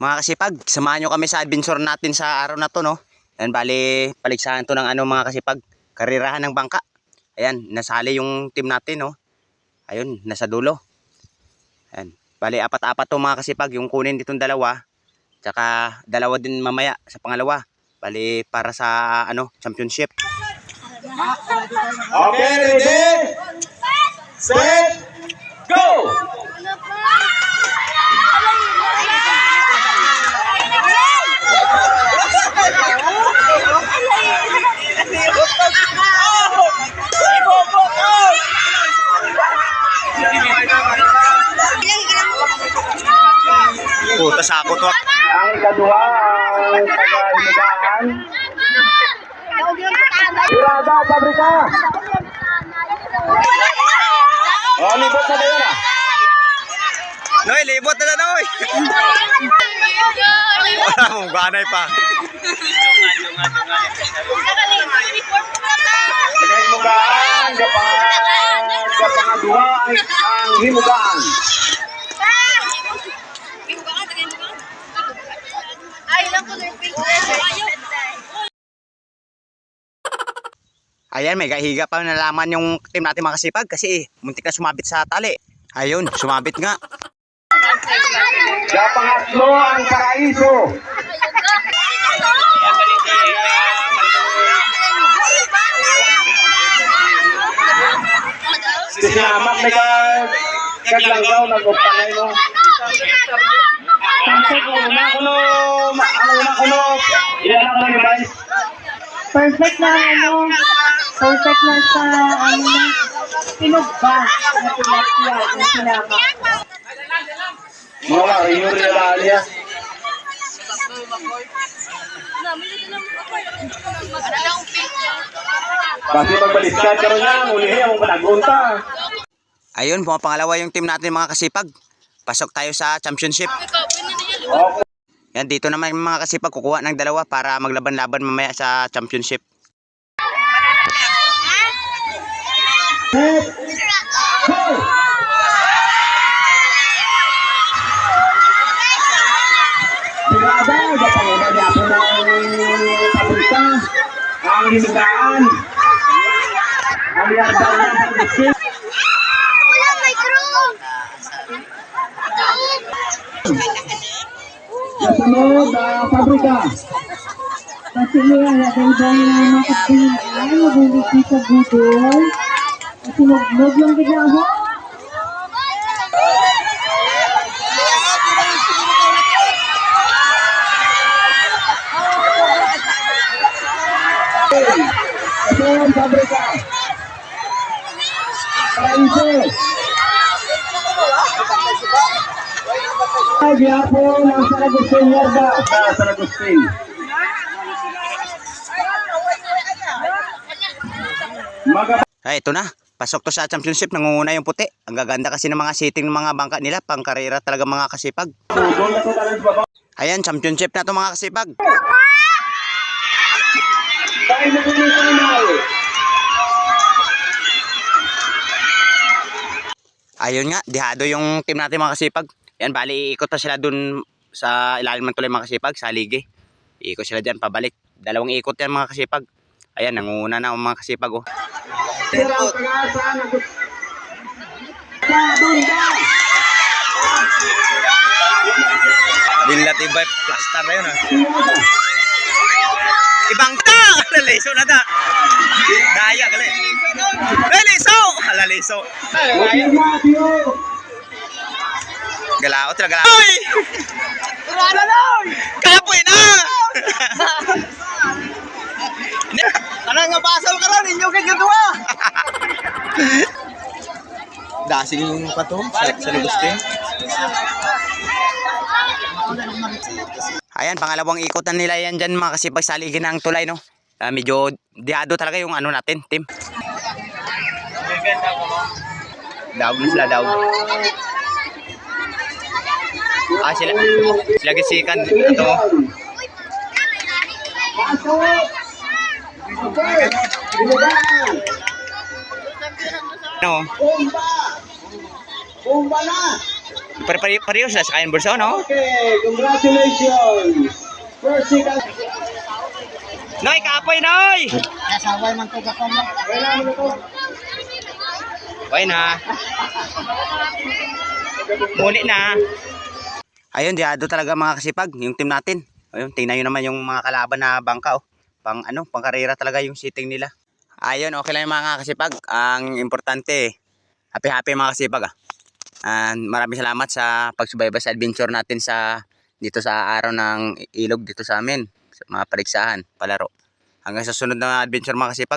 Mga kasipag, samahan nyo kami sa adventure natin sa araw na to, no? Yan, bali, paligsahan to ng ano mga kasipag, karirahan ng bangka. Ayan, nasali yung team natin, no? Ayun, nasa dulo. Ayan, bali, apat-apat to mga kasipag, yung kunin ditong dalawa, tsaka dalawa din mamaya sa pangalawa. Bali, para sa, ano, championship. Okay, ready? Set, Puta sa ako to. Ang ikadua ang tagahimugaan. Irada, pabrika. Oh, libot na yun ah? Noy, libot na na, Noy! Wala mong ganay pa. Tagahimugaan, kapang, kapangaduha ay ang himugaan. Ay, lang ko na yung picture. Ayan, may gahiga pa nalaman yung team natin mga kasipag kasi muntik na sumabit sa tali. Ayun, sumabit nga. Kapangatlo ang paraiso. Si Siamak may ka kaglang daw nagupangay mo. Ang una kuno, ang una kuno. Ilan ako lang guys. Perfect na ano, perfect na sa ano na, pinugba na tilapia ang sinama. Mga yuri na alias. Kasi magbaliskad ka rin na, ulihin ang panagunta. Ayun, pumapangalawa yung team natin mga kasipag. Pasok tayo sa championship. Okay. Yan, dito naman yung mga kasipag kukuha ng dalawa para maglaban-laban mamaya sa championship. Set, go! Sigada, gapanguna niya po ng pabrika. Ang himugaan. Ang yardal ng pabrika. Wala, may crew! Kasunod, ang pabrika. Kasi niya, dahil dahil na mga kapinaan, mabulit sa budol. At sinugnog yung bigla. Kasunod, pabrika. Paraiso. Ay, biyapo ng San Agustin Yarda sa San Agustin. Mga Ay, ito na. Pasok to sa championship. Nangunguna yung puti. Ang gaganda kasi ng mga sitting ng mga bangka nila. Pang karera talaga mga kasipag. Ayan, championship na to mga kasipag. Ayun nga, dihado yung team natin mga kasipag. Yan, bali, ikot na sila dun sa ilalim ng tulay mga kasipag, sa ligi. Ikot sila dyan, pabalik. Dalawang ikot yan mga kasipag. Ayan, nangunguna na ang mga kasipag. Oh. Dilatibay, plaster na yun ah. Ibang ta! Alaliso na da! Daya, gali. Huwag Matthew! Galao, galao. Uy! Kapoy na! Ano nga basal ka rin? Inyo kay gagawa! Dasing pa to, sa, sa Lugustin. Ayan, pangalawang ikot na nila yan dyan mga kasipag sa ligi ng tulay, no? Ah, medyo dihado talaga yung ano natin, team. Daog na sila, daog. Ah, sila, sila gisikan. Ito, Pasok! Ano, Bomba! Bomba na! Pare pare parehas na sa kain bulso, no? Okay, congratulations. First, second. Noy, kapoy, Noy! Kailangan mo ito. Okay na. Muli na. Ayun, diado talaga mga kasipag, yung team natin. Ayun, tingnan nyo naman yung mga kalaban na bangka, oh. Pang ano, pang karera talaga yung sitting nila. Ayun, okay lang yung mga kasipag. Ang importante, happy-happy mga kasipag, ah. And maraming salamat sa pagsubaybay sa adventure natin sa dito sa araw ng ilog dito sa amin. Sa mga paligsahan, palaro. Hanggang sa sunod na adventure mga kasipag.